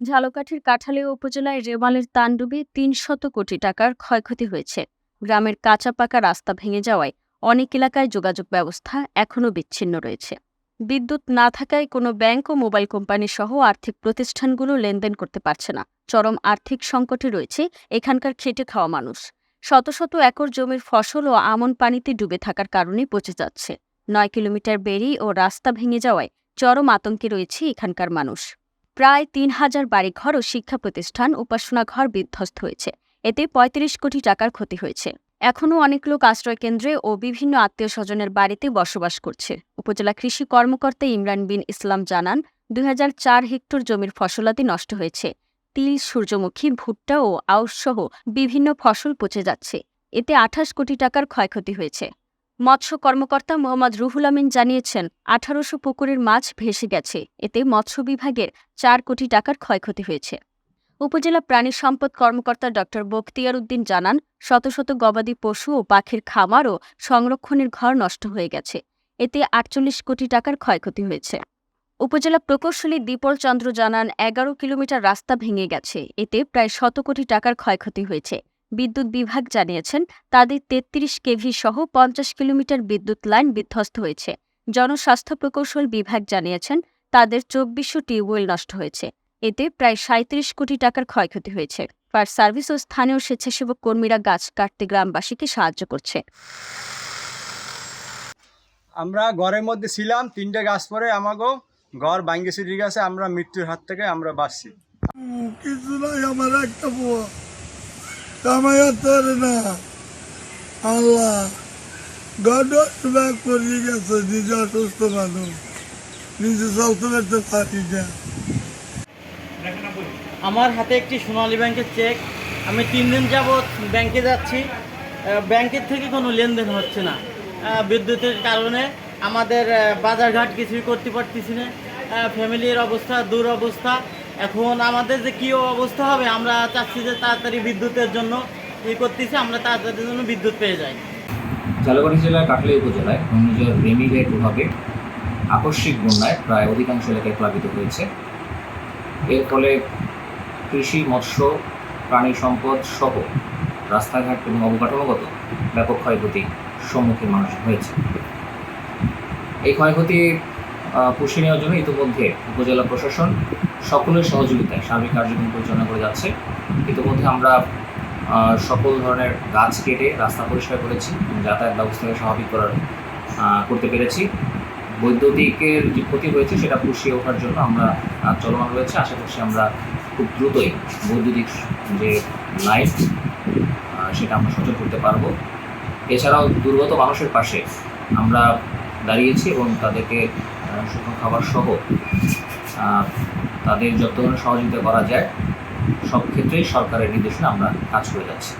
ঝালকাঠির কাঠালিয়া উপজেলায় রেমালের তাণ্ডবে তিন শত কোটি টাকার ক্ষয়ক্ষতি হয়েছে। গ্রামের কাঁচা পাকা রাস্তা ভেঙে যাওয়ায় অনেক এলাকায় যোগাযোগ ব্যবস্থা এখনও বিচ্ছিন্ন রয়েছে। বিদ্যুৎ না থাকায় কোনো ব্যাংক ও মোবাইল কোম্পানি সহ আর্থিক প্রতিষ্ঠানগুলো লেনদেন করতে পারছে না। চরম আর্থিক সংকটে রয়েছে এখানকার খেটে খাওয়া মানুষ। শত শত একর জমির ফসল ও আমন পানিতে ডুবে থাকার কারণে পচে যাচ্ছে। নয় কিলোমিটার বেরি ও রাস্তা ভেঙে যাওয়ায় চরম আতঙ্কে রয়েছে এখানকার মানুষ। প্রায় তিন হাজার বাড়িঘর ও শিক্ষা প্রতিষ্ঠান উপাসনাঘর বিধ্বস্ত হয়েছে। এতে ৩৫ কোটি টাকার ক্ষতি হয়েছে। এখনও অনেক লোক আশ্রয় কেন্দ্রে ও বিভিন্ন আত্মীয় স্বজনের বাড়িতে বসবাস করছে। উপজেলা কৃষি কর্মকর্তা ইমরান বিন ইসলাম জানান, দুই হাজার চার হেক্টর জমির ফসলাদি নষ্ট হয়েছে। তিল, সূর্যমুখী, ভুট্টা ও আউশ সহ বিভিন্ন ফসল পচে যাচ্ছে। এতে আঠাশ কোটি টাকার ক্ষয়ক্ষতি হয়েছে। মৎস্য কর্মকর্তা মোহাম্মদ রুহুল আমিন জানিয়েছেন, আঠারোশো পুকুরের মাছ ভেসে গেছে। এতে মৎস্য বিভাগের চার কোটি টাকার ক্ষয়ক্ষতি হয়েছে। উপজেলা প্রাণী সম্পদ কর্মকর্তা ড. বখতিয়ার উদ্দিন জানান, শত শত গবাদি পশু ও পাখির খামার ও সংরক্ষণের ঘর নষ্ট হয়ে গেছে। এতে আটচল্লিশ কোটি টাকার ক্ষয়ক্ষতি হয়েছে। উপজেলা প্রকৌশলী দীপল চন্দ্র জানান, এগারো কিলোমিটার রাস্তা ভেঙে গেছে। এতে প্রায় শত কোটি টাকার ক্ষয়ক্ষতি হয়েছে। বিদ্যুৎ বিভাগ জানিয়েছেন তাদের তেত্রিশ কেভি সহ পঞ্চাশ কিলোমিটার বিদ্যুৎ লাইন বিধ্বস্ত হয়েছে। জনস্বাস্থ্য প্রকৌশল বিভাগ জানিয়েছেন তাদের চব্বিশশো টিউবওয়েল নষ্ট হয়েছে। এতে প্রায় সাঁত্রিশ কোটি টাকার ক্ষয়ক্ষতি হয়েছে। ফায়ার সার্ভিস ও স্থানীয় স্বেচ্ছাসেবক কর্মীরা গাছ কাটতে গ্রামবাসীকে সাহায্য করছে। আমরা ঘরের মধ্যে ছিলাম তিনটে গাছ পরে আমাকেও ঘর ভাঙ্গে সিটি গেছে আমরা মৃত্যুর হাত থেকে আমরা বাঁচছি। কিছু নাই আমার একটা আল্লাহ গেছে, নিজে অসুস্থ মানুষ, নিজে চলতে পারতে পারি না। আমার হাতে একটি সোনালী ব্যাংকের চেক আমি তিন দিন যাবৎ ব্যাংকে যাচ্ছি। ব্যাংকের থেকে কোনো লেনদেন হচ্ছে না। বিদ্যুতের কারণে আমাদের বাজারঘাট কিছুই করতে পারতেছি না। ফ্যামিলির অবস্থা, দুরবস্থা। এখন আমাদের যে কী অবস্থা হবে, আমরা চাচ্ছি যে তাড়াতাড়ি বিদ্যুতের জন্য ই করতেছি, আমরা তাড়াতাড়ি জন্য বিদ্যুৎ পেয়ে যাই। ঝালকাঠি জেলার কাটলাই উপজেলায় ঘূর্ণিঝড় রেমিলের প্রভাবে আকস্মিক বন্যায় প্রায় অধিকাংশ এলাকায় প্লাবিত হয়েছে। এর ফলে কৃষি, মৎস্য, প্রাণী সম্পদ সহ রাস্তাঘাট এবং অবকাঠামোগত ব্যাপক ক্ষয়ক্ষতির সম্মুখীন মানুষ হয়েছে। এই ক্ষয়ক্ষতি পুষিয়ে নেওয়ার জন্য ইতিমধ্যে উপজেলা প্রশাসন সকলের সহযোগিতায় সার্বিক কার্যক্রম পরিচালনা করে যাচ্ছে। ইতিমধ্যে আমরা সকল ধরনের গাছ কেটে রাস্তা পরিষ্কার করেছি যাতায়াত ব্যবস্থাকে স্বাভাবিক করার করতে পেরেছি। বৈদ্যুতিকের যে ক্ষতি হয়েছে সেটা পুষিয়ে ওঠার জন্য আমরা চলমান রয়েছে। আশা করছি আমরা খুব দ্রুতই বৈদ্যুতিক যে লাইন সেটা আমরা সচল করতে পারব। এছাড়াও দুর্গত মানুষের পাশে আমরা দাঁড়িয়েছি এবং তাদেরকে শুকনো খাবার সহ তাদের যত সহযোগিতা করা যায়। সব ক্ষেত্রেই সরকারের নির্দেশনা আমরা কাজ করে যাচ্ছি।